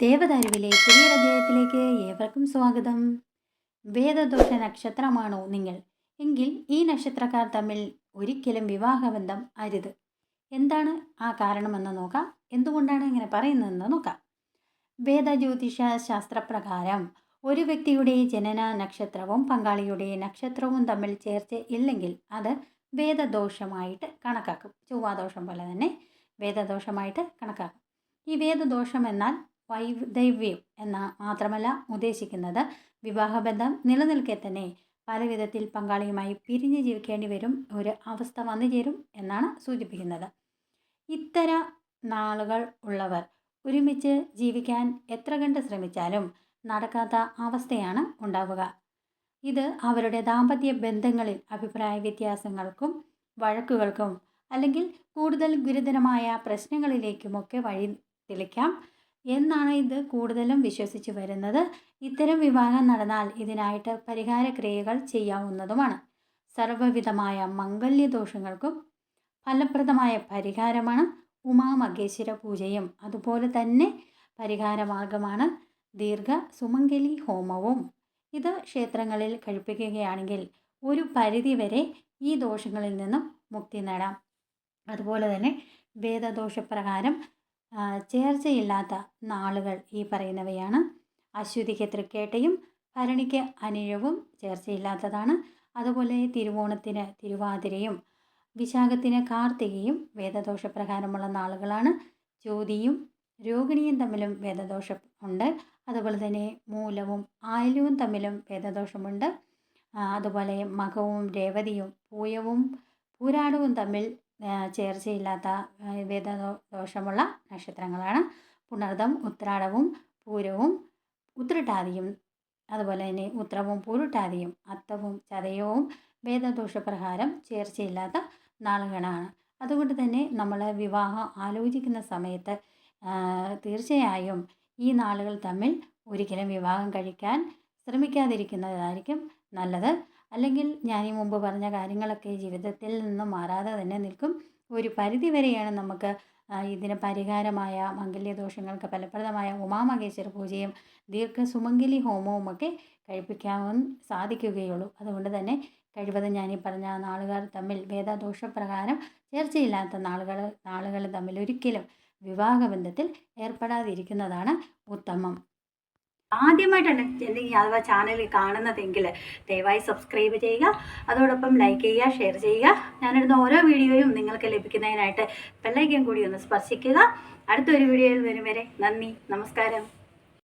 ദേവദാരുവിലെ പുതിയൊരു അധ്യായത്തിലേക്ക് ഏവർക്കും സ്വാഗതം. വേദദോഷ നക്ഷത്രമാണോ നിങ്ങൾ? എങ്കിൽ ഈ നക്ഷത്രക്കാർ തമ്മിൽ ഒരിക്കലും വിവാഹബന്ധം അരുത്. എന്താണ് ആ കാരണമെന്ന് നോക്കാം. എന്തുകൊണ്ടാണ് ഇങ്ങനെ പറയുന്നതെന്ന് നോക്കാം. വേദജ്യോതിഷ ശാസ്ത്രപ്രകാരം ഒരു വ്യക്തിയുടെ ജനന നക്ഷത്രവും പങ്കാളിയുടെ നക്ഷത്രവും തമ്മിൽ ചേർച്ച ഇല്ലെങ്കിൽ അത് വേദദോഷമായിട്ട് കണക്കാക്കും. ചൊവ്വാദോഷം പോലെ തന്നെ വേദദോഷമായിട്ട് കണക്കാക്കും. ഈ വേദദോഷം എന്നാൽ വൈദൈവ്യം എന്ന മാത്രമല്ല ഉദ്ദേശിക്കുന്നത്. വിവാഹബന്ധം നിലനിൽക്കെ തന്നെ പല വിധത്തിൽ പങ്കാളിയുമായി പിരിഞ്ഞ് ജീവിക്കേണ്ടി വരും ഒരു അവസ്ഥ വന്നു ചേരും എന്നാണ് സൂചിപ്പിക്കുന്നത്. ഇത്തര നാളുകൾ ഉള്ളവർ ഒരുമിച്ച് ജീവിക്കാൻ എത്ര കണ്ട് ശ്രമിച്ചാലും നടക്കാത്ത അവസ്ഥയാണ് ഉണ്ടാവുക. ഇത് അവരുടെ ദാമ്പത്യ ബന്ധങ്ങളിൽ അഭിപ്രായ വ്യത്യാസങ്ങൾക്കും വഴക്കുകൾക്കും അല്ലെങ്കിൽ കൂടുതൽ ഗുരുതരമായ പ്രശ്നങ്ങളിലേക്കുമൊക്കെ വഴി തെളിക്കാം. എന്നാണ് ഇത് കൂടുതലും വിശ്വസിച്ചു വരുന്നത്. ഇത്തരം വിവാഹം നടന്നാൽ ഇതിനായിട്ട് പരിഹാര ക്രിയകൾ ചെയ്യാവുന്നതുമാണ്. സർവവിധമായ മംഗല്യദോഷങ്ങൾക്കും ഫലപ്രദമായ പരിഹാരമാണ് ഉമാമഹേശ്വര പൂജയും അതുപോലെ തന്നെ പരിഹാരമാർഗമാണ് ദീർഘ സുമംഗലി ഹോമവും. ഇത് ക്ഷേത്രങ്ങളിൽ കഴിപ്പിക്കുകയാണെങ്കിൽ ഒരു പരിധിവരെ ഈ ദോഷങ്ങളിൽ നിന്നും മുക്തി നേടാം. അതുപോലെ തന്നെ വേദദോഷപ്രകാരം ചേർച്ചയില്ലാത്ത നാളുകൾ ഈ പറയുന്നവയാണ്. അശ്വതിക്ക് തൃക്കേട്ടയും ഭരണിക്ക് അനിഴവും ചേർച്ചയില്ലാത്തതാണ്. അതുപോലെ തിരുവോണത്തിന് തിരുവാതിരയും വിശാഖത്തിന് കാർത്തികയും വേദദോഷപ്രകാരമുള്ള നാളുകളാണ്. ജ്യോതിയും രോഹിണിയും തമ്മിലും വേദദോഷം ഉണ്ട്. അതുപോലെ തന്നെ മൂലവും ആയിലും തമ്മിലും വേദദോഷമുണ്ട്. അതുപോലെ മകവും രേവതിയും പൂയവും പൂരാടവും തമ്മിൽ ചേർച്ചയില്ലാത്ത വേദദോഷമുള്ള നക്ഷത്രങ്ങളാണ്. പുണർദം ഉത്രാടവും പൂരവും ഉത്രട്ടാതിയും അതുപോലെ തന്നെ ഉത്രവും പൂരുട്ടാതിയും അത്തവും ചതയവും വേദദോഷപ്രകാരം ചേർച്ചയില്ലാത്ത നാളുകളാണ്. അതുകൊണ്ട് തന്നെ നമ്മൾ വിവാഹം ആലോചിക്കുന്ന സമയത്ത് തീർച്ചയായും ഈ നാളുകൾ തമ്മിൽ ഒരിക്കലും വിവാഹം കഴിക്കാൻ ശ്രമിക്കാതിരിക്കുന്നതായിരിക്കും നല്ലത്. അല്ലെങ്കിൽ ഞാൻ ഈ മുമ്പ് പറഞ്ഞ കാര്യങ്ങളൊക്കെ ജീവിതത്തിൽ നിന്ന് മാറാതെ തന്നെ നിൽക്കും. ഒരു പരിധി വരെയാണ് നമുക്ക് ഇതിന് പരിഹാരമായ മംഗല്യദോഷങ്ങൾക്ക് ഫലപ്രദമായ ഉമാമഹേശ്വര പൂജയും ദീർഘ സുമംഗലി ഹോമവും ഒക്കെ കഴിപ്പിക്കാൻ സാധിക്കുകയുള്ളൂ. അതുകൊണ്ട് തന്നെ കഴിവതും ഈ പറഞ്ഞ നാളുകാർ തമ്മിൽ വേദദോഷപ്രകാരം ചേർച്ചയില്ലാത്ത നാളുകൾ നാളുകൾ തമ്മിൽ ഒരിക്കലും വിവാഹബന്ധത്തിൽ ഏർപ്പെടാതിരിക്കുന്നതാണ് ഉത്തമം. ആദ്യമായിട്ടാണ് എന്തെങ്കിലും അഥവാ ചാനൽ കാണുന്നതെങ്കിൽ ദയവായി സബ്സ്ക്രൈബ് ചെയ്യുക. അതോടൊപ്പം ലൈക്ക് ചെയ്യുക ഷെയർ ചെയ്യുക. ഞാനിടുന്ന ഓരോ വീഡിയോയും നിങ്ങൾക്ക് ലഭിക്കുന്നതിനായിട്ട് ബെല്ലൈക്കൻ കൂടി ഒന്ന് സ്പർശിക്കുക. അടുത്തൊരു വീഡിയോയിൽ വരും വരെ നന്ദി നമസ്കാരം.